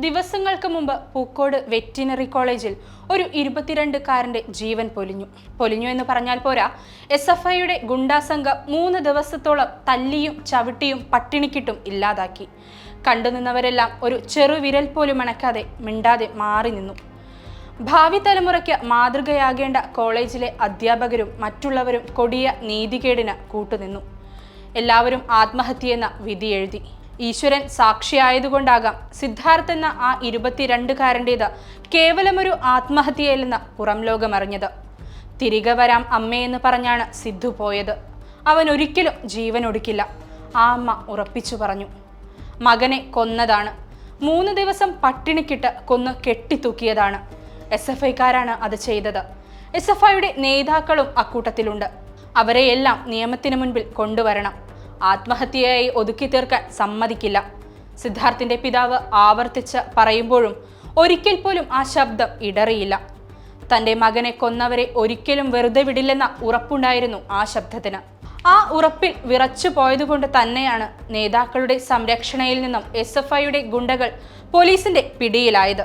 ദിവസങ്ങൾക്ക് മുമ്പ് പൂക്കോട് വെറ്റിനറി കോളേജിൽ ഒരു ഇരുപത്തിരണ്ടുകാരന്റെ ജീവൻ പൊലിഞ്ഞു. പൊലിഞ്ഞു എന്ന് പറഞ്ഞാൽ പോരാ എസ് എഫ് ഐയുടെ ഗുണ്ടാസംഘം മൂന്ന് ദിവസത്തോളം തല്ലിയും ചവിട്ടിയും പട്ടിണിക്കിട്ടും ഇല്ലാതാക്കി. കണ്ടുനിന്നവരെല്ലാം ഒരു ചെറുവിരൽ പോലും അണക്കാതെ മിണ്ടാതെ മാറി നിന്നു. ഭാവി തലമുറയ്ക്ക് മാതൃകയാകേണ്ട കോളേജിലെ അധ്യാപകരും മറ്റുള്ളവരും കൊടിയ നീതികേടിന് കൂട്ടുനിന്നു. എല്ലാവരും ആത്മഹത്യയെന്ന വിധി എഴുതി. ഈശ്വരൻ സാക്ഷിയായതുകൊണ്ടാകാം സിദ്ധാർത്ഥ് എന്ന ആ ഇരുപത്തിരണ്ടുകാരന്റേത് കേവലമൊരു ആത്മഹത്യയല്ലെന്ന് പുറം ലോകമറിഞ്ഞത്. തിരികെ വരാം അമ്മയെന്ന് പറഞ്ഞാണ് സിദ്ധു പോയത്. അവൻ ഒരിക്കലും ജീവൻ ഒടുക്കില്ല. ആ അമ്മ ഉറപ്പിച്ചു പറഞ്ഞു. മകനെ കൊന്നതാണ്. മൂന്ന് ദിവസം പട്ടിണിക്കിട്ട് കൊന്ന് കെട്ടിത്തൂക്കിയതാണ്. എസ് എഫ് ഐക്കാരാണ് അത് ചെയ്തത്. എസ് എഫ് ഐയുടെ നേതാക്കളും അക്കൂട്ടത്തിലുണ്ട്. അവരെയെല്ലാം നിയമത്തിന് മുൻപിൽ കൊണ്ടുവരണം. ആത്മഹത്യയായി ഒതുക്കി തീർക്കാൻ സമ്മതിക്കില്ല. സിദ്ധാർത്ഥിന്റെ പിതാവ് ആവർത്തിച്ച് പറയുമ്പോഴും ഒരിക്കൽ പോലും ആ ശബ്ദം ഇടറിയില്ല. തന്റെ മകനെ കൊന്നവരെ ഒരിക്കലും വെറുതെ വിടില്ലെന്ന ഉറപ്പുണ്ടായിരുന്നു ആ ശബ്ദത്തിന്. ആ ഉറപ്പിൽ വിറച്ചു പോയതുകൊണ്ട് തന്നെയാണ് നേതാക്കളുടെ സംരക്ഷണയിൽ നിന്നും എസ് എഫ് ഐയുടെ ഗുണ്ടകൾ പോലീസിന്റെ പിടിയിലായത്.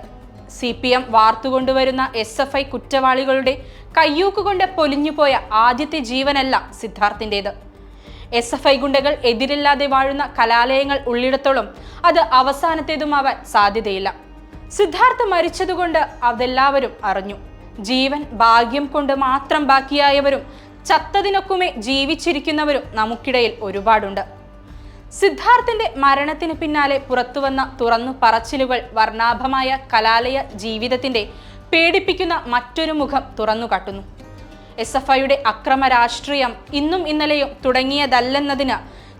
സി പി എം വാർത്തുകൊണ്ടുവരുന്ന എസ് എഫ് ഐ കുറ്റവാളികളുടെ കയ്യൂക്കുകൊണ്ട് പൊലിഞ്ഞുപോയ ആദ്യത്തെ ജീവനല്ല സിദ്ധാർത്ഥിന്റെത് എസ് എഫ് ഐ ഗുണ്ടകൾ എതിരില്ലാതെ വാഴുന്ന കലാലയങ്ങൾ ഉള്ളിടത്തോളം അത് അവസാനത്തേതുമാവാൻ സാധ്യതയില്ല. സിദ്ധാർത്ഥ മരിച്ചതുകൊണ്ട് അതെല്ലാവരും അറിഞ്ഞു. ജീവൻ ഭാഗ്യം കൊണ്ട് മാത്രം ബാക്കിയായവരും ചത്തതിനൊക്കുമേ ജീവിച്ചിരിക്കുന്നവരും നമുക്കിടയിൽ ഒരുപാടുണ്ട്. സിദ്ധാർത്ഥിന്റെ മരണത്തിന് പിന്നാലെ പുറത്തുവന്ന തുറന്നു പറച്ചിലുകൾ വർണാഭമായ കലാലയ ജീവിതത്തിന്റെ പേടിപ്പിക്കുന്ന മറ്റൊരു മുഖം തുറന്നു കാട്ടുന്നു എസ് എഫ് ഐയുടെ അക്രമ രാഷ്ട്രീയം ഇന്നും ഇന്നലെയും തുടങ്ങിയതല്ലെന്നതിന്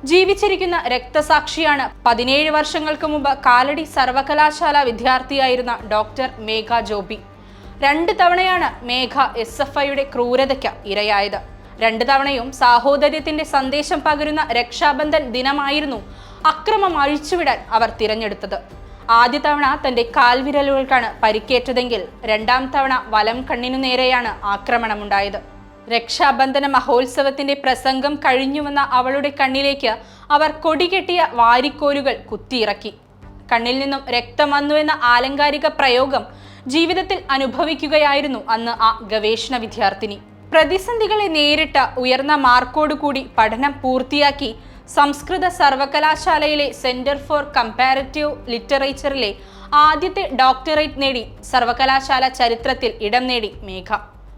ജീവിച്ചിരിക്കുന്ന രക്തസാക്ഷിയാണ് പതിനേഴ് വർഷങ്ങൾക്ക് മുമ്പ് കാലടി സർവകലാശാല വിദ്യാർത്ഥിയായിരുന്ന ഡോക്ടർ മേഘ ജോബി. രണ്ട് തവണയാണ് മേഘ എസ് എഫ് ഐയുടെ ക്രൂരതയ്ക്ക് ഇരയായത്. രണ്ട് തവണയും സാഹോദര്യത്തിന്റെ സന്ദേശം പകരുന്ന രക്ഷാബന്ധൻ ദിനമായിരുന്നു അക്രമം അഴിച്ചുവിടാൻ അവർ തിരഞ്ഞെടുത്തത്. ആദ്യ തവണ തന്റെ കാൽവിരലുകൾക്കാണ് പരിക്കേറ്റതെങ്കിൽ രണ്ടാം തവണ വലം കണ്ണിനു നേരെയാണ് ആക്രമണമുണ്ടായത്. രക്ഷാബന്ധന മഹോത്സവത്തിന്റെ പ്രസംഗം കഴിഞ്ഞുവന്ന അവളുടെ കണ്ണിലേക്ക് അവർ കൊടികെട്ടിയ വാരിക്കോലുകൾ കുത്തിയിറക്കി. കണ്ണിൽ നിന്നും രക്തം വന്നു എന്ന ആലങ്കാരിക പ്രയോഗം ജീവിതത്തിൽ അനുഭവിക്കുകയായിരുന്നു അന്ന് ആ ഗവേഷണ വിദ്യാർത്ഥിനി. പ്രതിസന്ധികളെ നേരിട്ട ഉയർന്ന മാർക്കോടുകൂടി പഠനം പൂർത്തിയാക്കി സംസ്കൃത സർവകലാശാലയിലെ സെന്റർ ഫോർ കമ്പാരറ്റീവ് ലിറ്ററേച്ചറിലെ ആദ്യത്തെ ഡോക്ടറേറ്റ് നേടി സർവകലാശാല ചരിത്രത്തിൽ ഇടം നേടി മേഘ.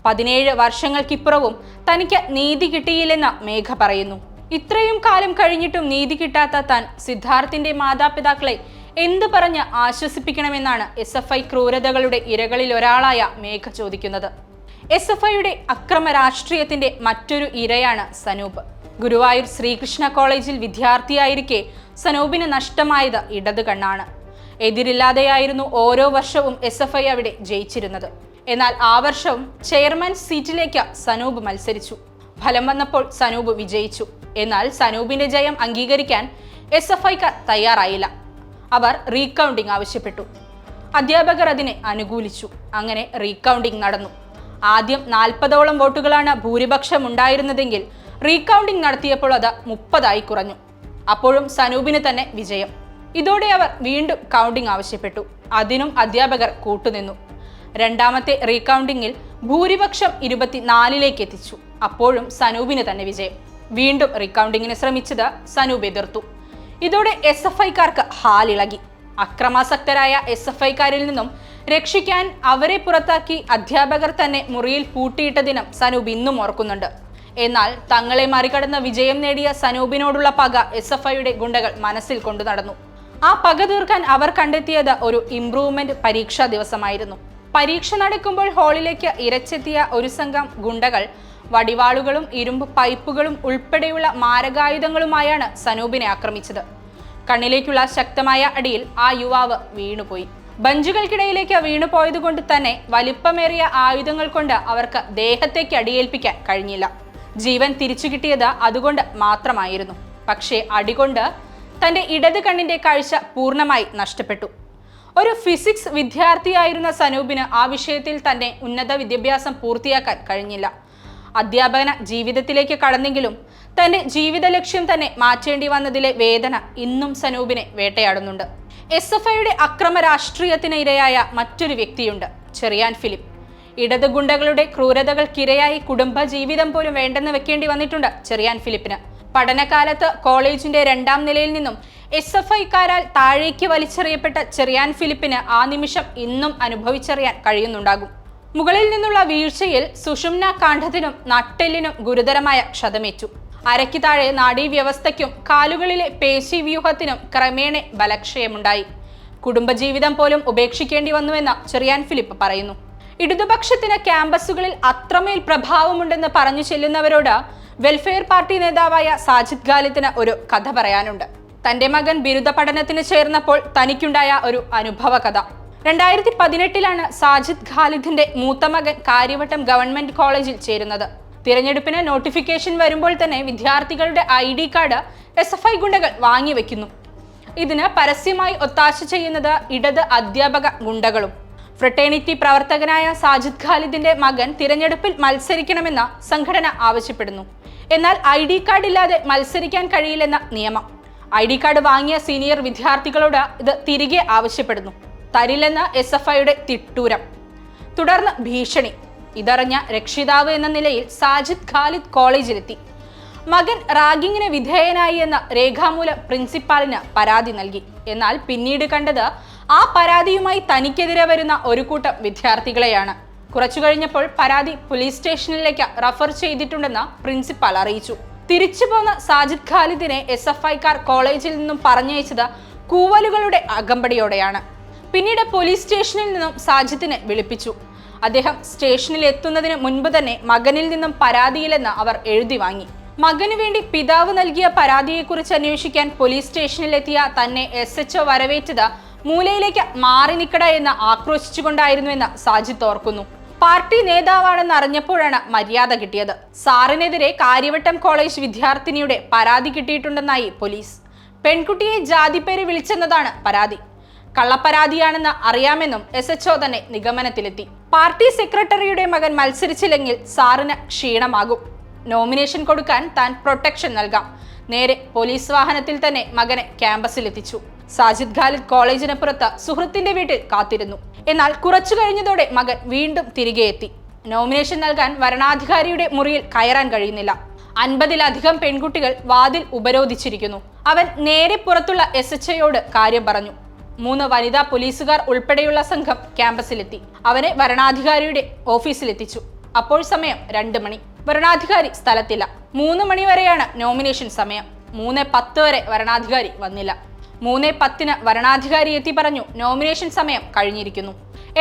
പതിനേഴ് വർഷങ്ങൾക്കിപ്പുറവും തനിക്ക് നീതി കിട്ടിയില്ലെന്ന് മേഘ പറയുന്നു. ഇത്രയും കാലം കഴിഞ്ഞിട്ടും നീതി കിട്ടാത്ത താൻ സിദ്ധാർത്ഥിന്റെ മാതാപിതാക്കളെ എന്ത് പറഞ്ഞ് ആശ്വസിപ്പിക്കണമെന്നാണ് എസ് എഫ് ഐ ക്രൂരതകളുടെ ഇരകളിൽ ഒരാളായ മേഘ ചോദിക്കുന്നത്. എസ് എഫ് ഐയുടെ അക്രമ രാഷ്ട്രീയത്തിന്റെ മറ്റൊരു ഇരയാണ് സനൂപ്. ഗുരുവായൂർ ശ്രീകൃഷ്ണ കോളേജിൽ വിദ്യാർത്ഥിയായിരിക്കെ സനൂപിന് നഷ്ടമായത് ഇടത് കണ്ണാണ്. എതിരില്ലാതെയായിരുന്നു ഓരോ വർഷവും എസ് എഫ് ഐ അവിടെ ജയിച്ചിരുന്നത്. എന്നാൽ ആ വർഷവും ചെയർമാൻ സീറ്റിലേക്ക് സനൂപ് മത്സരിച്ചു. ഫലം വന്നപ്പോൾ സനൂപ് വിജയിച്ചു. എന്നാൽ സനൂപിന്റെ ജയം അംഗീകരിക്കാൻ എസ് എഫ് ഐക്കാർ തയ്യാറായില്ല. അവർ റീകൗണ്ടിംഗ് ആവശ്യപ്പെട്ടു. അധ്യാപകർ അതിനെ അനുകൂലിച്ചു. അങ്ങനെ റീകൗണ്ടിംഗ് നടന്നു. ആദ്യം നാൽപ്പതോളം വോട്ടുകളാണ് ഭൂരിപക്ഷം ഉണ്ടായിരുന്നതെങ്കിൽ റീകൗണ്ടിംഗ് നടത്തിയപ്പോൾ അത് മുപ്പതായി കുറഞ്ഞു. അപ്പോഴും സനൂപിന് തന്നെ വിജയം. ഇതോടെ അവർ വീണ്ടും കൗണ്ടിംഗ് ആവശ്യപ്പെട്ടു. അതിനും അധ്യാപകർ കൂട്ടുനിന്നു. രണ്ടാമത്തെ റീകൗണ്ടിങ്ങിൽ ഭൂരിപക്ഷം ഇരുപത്തിനാലിലേക്ക് എത്തിച്ചു. അപ്പോഴും സനൂപിന് തന്നെ വിജയം. വീണ്ടും റീകൗണ്ടിങ്ങിന് ശ്രമിച്ചത് സനൂപ് എതിർത്തു. ഇതോടെ എസ് എഫ് ഐക്കാർക്ക് ഹാലിളകി. അക്രമാസക്തരായ എസ് എഫ് ഐക്കാരിൽ നിന്നും രക്ഷിക്കാൻ അവരെ പുറത്താക്കി അധ്യാപകർ തന്നെ മുറിയിൽ പൂട്ടിയിട്ട ദിനം സനൂപ് ഇന്നും ഓർക്കുന്നുണ്ട്. എന്നാൽ തങ്ങളെ മറികടന്ന വിജയം നേടിയ സനൂപിനോടുള്ള പക എസ് എഫ് ഐയുടെ ഗുണ്ടകൾ മനസ്സിൽ കൊണ്ടു നടന്നു. ആ പക തീർക്കാൻ അവർ കണ്ടെത്തിയത് ഒരു ഇംപ്രൂവ്മെന്റ് പരീക്ഷാ ദിവസമായിരുന്നു. പരീക്ഷ നടക്കുമ്പോൾ ഹാളിലേക്ക് ഇരച്ചെത്തിയ ഒരു സംഘം ഗുണ്ടകൾ വടിവാളുകളും ഇരുമ്പ് പൈപ്പുകളും ഉൾപ്പെടെയുള്ള മാരകായുധങ്ങളുമായാണ് സനൂപിനെ ആക്രമിച്ചത്. കണ്ണിലേക്കുള്ള ശക്തമായ അടിയിൽ ആ യുവാവ് വീണുപോയി. ബഞ്ചുകൾക്കിടയിലേക്ക് വീണുപോയതുകൊണ്ട് തന്നെ വലിപ്പമേറിയ ആയുധങ്ങൾ കൊണ്ട് അവർക്ക് ദേഹത്തേക്ക് അടിയേൽപ്പിക്കാൻ കഴിഞ്ഞില്ല. ജീവൻ തിരിച്ചു കിട്ടിയത് അതുകൊണ്ട് മാത്രമായിരുന്നു. പക്ഷേ അടികൊണ്ട് തന്റെ ഇടത് കണ്ണിന്റെ കാഴ്ച പൂർണമായി നഷ്ടപ്പെട്ടു. ഒരു ഫിസിക്സ് വിദ്യാർത്ഥിയായിരുന്ന സനൂപിന് ആ വിഷയത്തിൽ തന്നെ ഉന്നത വിദ്യാഭ്യാസം പൂർത്തിയാക്കാൻ കഴിഞ്ഞില്ല. അധ്യാപകന ജീവിതത്തിലേക്ക് കടന്നെങ്കിലും തന്റെ ജീവിത ലക്ഷ്യം തന്നെ മാറ്റേണ്ടി വന്നതിലെ വേദന ഇന്നും സനൂപിനെ വേട്ടയാടുന്നുണ്ട്. എസ് എഫ് ഐയുടെ അക്രമ രാഷ്ട്രീയത്തിന് ഇരയായ മറ്റൊരു വ്യക്തിയുണ്ട് ചെറിയാൻ ഫിലിപ്പ്. ഇടത് ഗുണ്ടകളുടെ ക്രൂരതകൾക്കിരയായി കുടുംബ ജീവിതം പോലും വേണ്ടെന്ന് വെക്കേണ്ടി വന്നിട്ടുണ്ട് ചെറിയാൻ ഫിലിപ്പിന്. പഠനകാലത്ത് കോളേജിന്റെ രണ്ടാം നിലയിൽ നിന്നും എസ് എഫ് ഐക്കാരാൽ താഴേക്ക് വലിച്ചെറിയപ്പെട്ട ചെറിയാൻ ഫിലിപ്പിന് ആ നിമിഷം ഇന്നും അനുഭവിച്ചറിയാൻ കഴിയുന്നുണ്ടാകും. മുകളിൽ നിന്നുള്ള വീഴ്ചയിൽ സുഷുമ്ന കാണ്ഡത്തിനും നട്ടെല്ലിനും ഗുരുതരമായ ക്ഷതമേറ്റു. അരയ്ക്ക് താഴെ നാഡീവ്യവസ്ഥയ്ക്കും കാലുകളിലെ പേശി പേശീവ്യൂഹത്തിനും ക്രമേണ ബലക്ഷയമുണ്ടായി. കുടുംബജീവിതം പോലും ഉപേക്ഷിക്കേണ്ടി വന്നുവെന്ന് ചെറിയാൻ ഫിലിപ്പ് പറയുന്നു. ഇടതുപക്ഷത്തിന് ക്യാമ്പസുകളിൽ അത്രമേൽ പ്രഭാവമുണ്ടെന്ന് പറഞ്ഞു ചെല്ലുന്നവരോട് വെൽഫെയർ പാർട്ടി നേതാവായ സാജിദ് ഖാലിദിന് ഒരു കഥ പറയാനുണ്ട്. തന്റെ മകൻ ബിരുദ പഠനത്തിന് ചേർന്നപ്പോൾ തനിക്കുണ്ടായ ഒരു അനുഭവ കഥ. രണ്ടായിരത്തി പതിനെട്ടിലാണ് സാജിദ് ഖാലിദിന്റെ മൂത്ത മകൻ കാര്യവട്ടം ഗവൺമെന്റ് കോളേജിൽ ചേരുന്നത്. തിരഞ്ഞെടുപ്പിന് നോട്ടിഫിക്കേഷൻ വരുമ്പോൾ തന്നെ വിദ്യാർത്ഥികളുടെ I D card S F I ഗുണ്ടകൾ വാങ്ങിവെക്കുന്നു. ഇതിന് പരസ്യമായി ഒത്താശ ചെയ്യുന്നത് ഇടത് അധ്യാപക ഗുണ്ടകളും. ഫ്രട്ടേണിറ്റി പ്രവർത്തകനായ സാജിദ് ഖാലിദിന്റെ മകൻ തിരഞ്ഞെടുപ്പിൽ മത്സരിക്കണമെന്ന സംഘടന ആവശ്യപ്പെടുന്നു. എന്നാൽ ഐ ഡി കാർഡ് ഇല്ലാതെ മത്സരിക്കാൻ കഴിയില്ലെന്ന നിയമം. ഐ ഡി കാർഡ് വാങ്ങിയ സീനിയർ വിദ്യാർത്ഥികളോട് ഇത് തിരികെ ആവശ്യപ്പെടുന്നു. തരില്ലെന്ന് എസ് എഫ് ഐയുടെ തിട്ടൂരം. തുടർന്ന് ഭീഷണി. ഇതറിഞ്ഞ രക്ഷിതാവ് എന്ന നിലയിൽ സാജിദ് ഖാലിദ് കോളേജിലെത്തി. മകൻ റാഗിങ്ങിന് വിധേയനായി എന്ന രേഖാമൂലം പ്രിൻസിപ്പാളിന് പരാതി നൽകി. എന്നാൽ പിന്നീട് കണ്ടത് ആ പരാതിയുമായി തനിക്കെതിരെ വരുന്ന ഒരു കൂട്ടം വിദ്യാർത്ഥികളെയാണ്. കുറച്ചു കഴിഞ്ഞപ്പോൾ പരാതി പോലീസ് സ്റ്റേഷനിലേക്ക് റഫർ ചെയ്തിട്ടുണ്ടെന്ന് പ്രിൻസിപ്പൽ അറിയിച്ചു. തിരിച്ചു പോന്ന സാജിദ് ഖാലിദിനെ എസ് എഫ് ഐക്കാർ കോളേജിൽ നിന്നും പറഞ്ഞയച്ചത് കൂവലുകളുടെ അകമ്പടിയോടെയാണ്. പിന്നീട് പോലീസ് സ്റ്റേഷനിൽ നിന്നും സാജിദിനെ വിളിപ്പിച്ചു. അദ്ദേഹം സ്റ്റേഷനിൽ എത്തുന്നതിന് മുൻപ് തന്നെ മകനിൽ നിന്നും പരാതിയില്ലെന്ന് അവർ എഴുതി വാങ്ങി. മകനു വേണ്ടി പിതാവ് നൽകിയ പരാതിയെക്കുറിച്ച് അന്വേഷിക്കാൻ പോലീസ് സ്റ്റേഷനിലെത്തിയ തന്നെ എസ് എച്ച് ഒ വരവേറ്റത് മൂലയിലേക്ക് മാറി നിൽക്കട എന്ന് ആക്രോശിച്ചുകൊണ്ടായിരുന്നുവെന്ന് സാജിദ് ഓർക്കുന്നു. പാർട്ടി നേതാവാണെന്ന് അറിഞ്ഞപ്പോഴാണ് മര്യാദ കിട്ടിയത്. സാറിനെതിരെ കാര്യവട്ടം കോളേജ് വിദ്യാർത്ഥിനിയുടെ പരാതി കിട്ടിയിട്ടുണ്ടെന്നായി പോലീസ്. പെൺകുട്ടിയെ ജാതിപ്പേര് വിളിച്ചെന്നതാണ് പരാതി. കള്ളപ്പരാതിയാണെന്ന് അറിയാമെന്നും എസ് എച്ച് തന്നെ നിഗമനത്തിലെത്തി. പാർട്ടി സെക്രട്ടറിയുടെ മകൻ മത്സരിച്ചില്ലെങ്കിൽ സാറിന് ക്ഷീണമാകും. നോമിനേഷൻ കൊടുക്കാൻ താൻ പ്രൊട്ടക്ഷൻ നൽകാം. നേരെ പോലീസ് വാഹനത്തിൽ തന്നെ മകനെ ക്യാമ്പസിലെത്തിച്ചു. സാജിദ് ഖാലിദ് കോളേജിന് പുറത്ത് സുഹൃത്തിന്റെ വീട്ടിൽ കാത്തിരുന്നു. എന്നാൽ കുറച്ചു കഴിഞ്ഞതോടെ മകൻ വീണ്ടും തിരികെ എത്തി. നോമിനേഷൻ നൽകാൻ വരണാധികാരിയുടെ മുറിയിൽ കയറാൻ കഴിയുന്നില്ല. അൻപതിലധികം പെൺകുട്ടികൾ വാതിൽ ഉപരോധിച്ചിരിക്കുന്നു. അവൻ നേരെ പുറത്തുള്ള എസ് എച്ച് ഐയോട് കാര്യം പറഞ്ഞു. മൂന്ന് വനിതാ പോലീസുകാർ ഉൾപ്പെടെയുള്ള സംഘം ക്യാമ്പസിലെത്തി. അവനെ വരണാധികാരിയുടെ ഓഫീസിലെത്തിച്ചു. അപ്പോൾ സമയം രണ്ട് മണി. വരണാധികാരി സ്ഥലത്തില്ല. മൂന്ന് മണി വരെയാണ് നോമിനേഷൻ സമയം. മൂന്ന് പത്ത് വരെ വരണാധികാരി വന്നില്ല. മൂന്ന് പത്തിന് വരണാധികാരി എത്തി പറഞ്ഞു. നോമിനേഷൻ സമയം കഴിഞ്ഞിരിക്കുന്നു.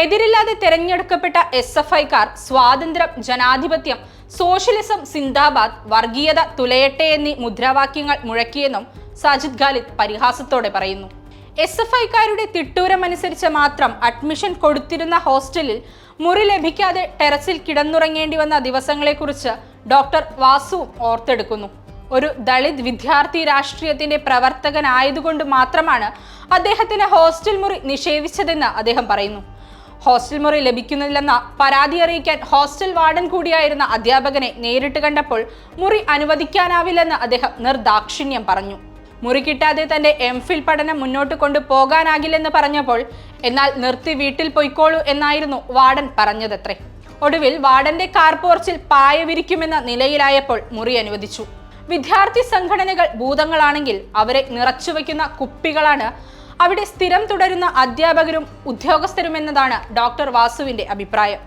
എതിരില്ലാതെ തെരഞ്ഞെടുക്കപ്പെട്ട എസ് എഫ് ഐക്കാർ സ്വാതന്ത്ര്യം ജനാധിപത്യം സോഷ്യലിസം സിന്ദാബാദ് വർഗീയത തുലയട്ടെ എന്നീ മുദ്രാവാക്യങ്ങൾ മുഴക്കിയെന്നും സാജിദ് ഖാലിദ് പരിഹാസത്തോടെ പറയുന്നു. എസ് എഫ് ഐക്കാരുടെ തിട്ടൂരമനുസരിച്ച് മാത്രം അഡ്മിഷൻ കൊടുത്തിരുന്ന ഹോസ്റ്റലിൽ മുറി ലഭിക്കാതെ ടെറസിൽ കിടന്നുറങ്ങേണ്ടി വന്ന ദിവസങ്ങളെക്കുറിച്ച് ഡോക്ടർ വാസുവും ഓർത്തെടുക്കുന്നു. ഒരു ദളിത് വിദ്യാർത്ഥി രാഷ്ട്രീയത്തിന്റെ പ്രവർത്തകനായതുകൊണ്ട് മാത്രമാണ് അദ്ദേഹത്തിന് ഹോസ്റ്റൽ മുറി നിഷേധിച്ചതെന്ന് അദ്ദേഹം പറയുന്നു. ഹോസ്റ്റൽ മുറി ലഭിക്കുന്നില്ലെന്ന പരാതി അറിയിക്കാൻ ഹോസ്റ്റൽ വാർഡൻ കൂടിയായിരുന്ന അധ്യാപകനെ നേരിട്ട് കണ്ടപ്പോൾ മുറി അനുവദിക്കാനാവില്ലെന്ന് അദ്ദേഹം നിർദാക്ഷിണ്യം പറഞ്ഞു. മുറി കിട്ടാതെ തന്റെ എം ഫിൽ പഠനം മുന്നോട്ട് കൊണ്ടുപോകാനാകില്ലെന്ന് പറഞ്ഞപ്പോൾ എന്നാൽ നിർത്തി വീട്ടിൽ പൊയ്ക്കോളൂ എന്നായിരുന്നു വാർഡൻ പറഞ്ഞതത്രേ. ഒടുവിൽ വാർഡന്റെ കാർപോർച്ചിൽ പായ വിരിക്കുമെന്ന നിലയിലായപ്പോൾ മുറി അനുവദിച്ചു. വിദ്യാർത്ഥി സംഘടനകൾ ഭൂതങ്ങളാണെങ്കിൽ അവരെ നിറച്ചുവെക്കുന്ന കുപ്പികളാണ്. അവിടെ സ്ഥിരം തുടരുന്ന അധ്യാപകരും ഉദ്യോഗസ്ഥരും എന്നതാണ് ഡോക്ടർ വാസുവിന്റെ അഭിപ്രായം.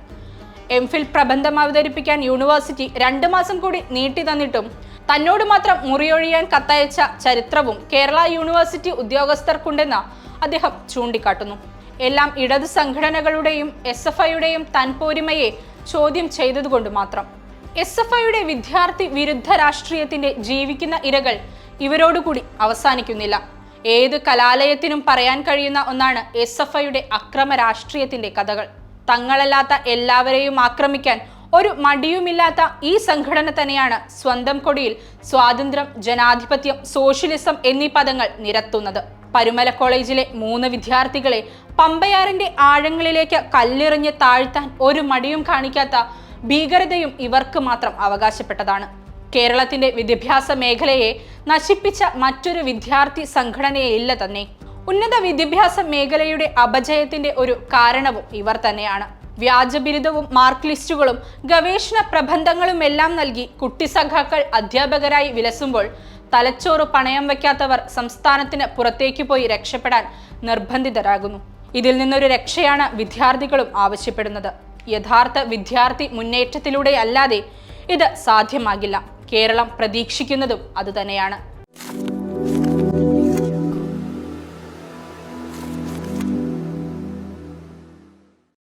എം ഫിൽ പ്രബന്ധം അവതരിപ്പിക്കാൻ യൂണിവേഴ്സിറ്റി രണ്ടു മാസം കൂടി നീട്ടി തന്നിട്ടും തന്നോട് മാത്രം മുറിയൊഴിയാൻ കത്തയച്ച ചരിത്രവും കേരള യൂണിവേഴ്സിറ്റി ഉദ്യോഗസ്ഥർക്കുണ്ടെന്ന് അദ്ദേഹം ചൂണ്ടിക്കാട്ടുന്നു. എല്ലാം ഇടത് സംഘടനകളുടെയും എസ് എഫ് ഐയുടെയും തൻപോരിമയെ ചോദ്യം ചെയ്തതുകൊണ്ട് മാത്രം. എസ് എഫ് ഐയുടെ വിദ്യാർത്ഥി വിരുദ്ധ രാഷ്ട്രീയത്തിന്റെ ജീവിക്കുന്ന ഇരകൾ ഇവരോടുകൂടി അവസാനിക്കുന്നില്ല. ഏത് കലാലയത്തിനും പറയാൻ കഴിയുന്ന ഒന്നാണ് എസ് എഫ് ഐയുടെ അക്രമ രാഷ്ട്രീയത്തിന്റെ കഥകൾ. തങ്ങളല്ലാത്ത എല്ലാവരെയും ആക്രമിക്കാൻ ഒരു മടിയുമില്ലാത്ത ഈ സംഘടന തന്നെയാണ് സ്വന്തം കൊടിയിൽ സ്വാതന്ത്ര്യം ജനാധിപത്യം സോഷ്യലിസം എന്നീ പദങ്ങൾ നിരത്തുന്നത്. പരുമല കോളേജിലെ മൂന്ന് വിദ്യാർത്ഥികളെ പമ്പയാറിന്റെ ആഴങ്ങളിലേക്ക് കല്ലെറിഞ്ഞ് താഴ്ത്താൻ ഒരു മടിയും കാണിക്കാത്ത ഭീകരതയും ഇവർക്ക് മാത്രം അവകാശപ്പെട്ടതാണ്. കേരളത്തിന്റെ വിദ്യാഭ്യാസ മേഖലയെ നശിപ്പിച്ച മറ്റൊരു വിദ്യാർത്ഥി സംഘടനയില്ല തന്നെ. ഉന്നത വിദ്യാഭ്യാസ മേഖലയുടെ അപജയത്തിന്റെ ഒരു കാരണവും ഇവർ തന്നെയാണ്. വ്യാജ ബിരുദവും മാർക്ക് ലിസ്റ്റുകളും ഗവേഷണ പ്രബന്ധങ്ങളും എല്ലാം നൽകി കുട്ടിസഖാക്കൾ അധ്യാപകരായി വിലസുമ്പോൾ തലച്ചോറ് പണയം വയ്ക്കാത്തവർ സംസ്ഥാനത്തിന് പുറത്തേക്ക് പോയി രക്ഷപ്പെടാൻ നിർബന്ധിതരാകുന്നു. ഇതിൽ നിന്നൊരു രക്ഷയാണ് വിദ്യാർത്ഥികളും ആവശ്യപ്പെടുന്നത്. യഥാർത്ഥ വിദ്യാർത്ഥി മുന്നേറ്റത്തിലൂടെ അല്ലാതെ ഇത് സാധ്യമാകില്ല. കേരളം പ്രതീക്ഷിക്കുന്നതും അതുതന്നെയാണ്.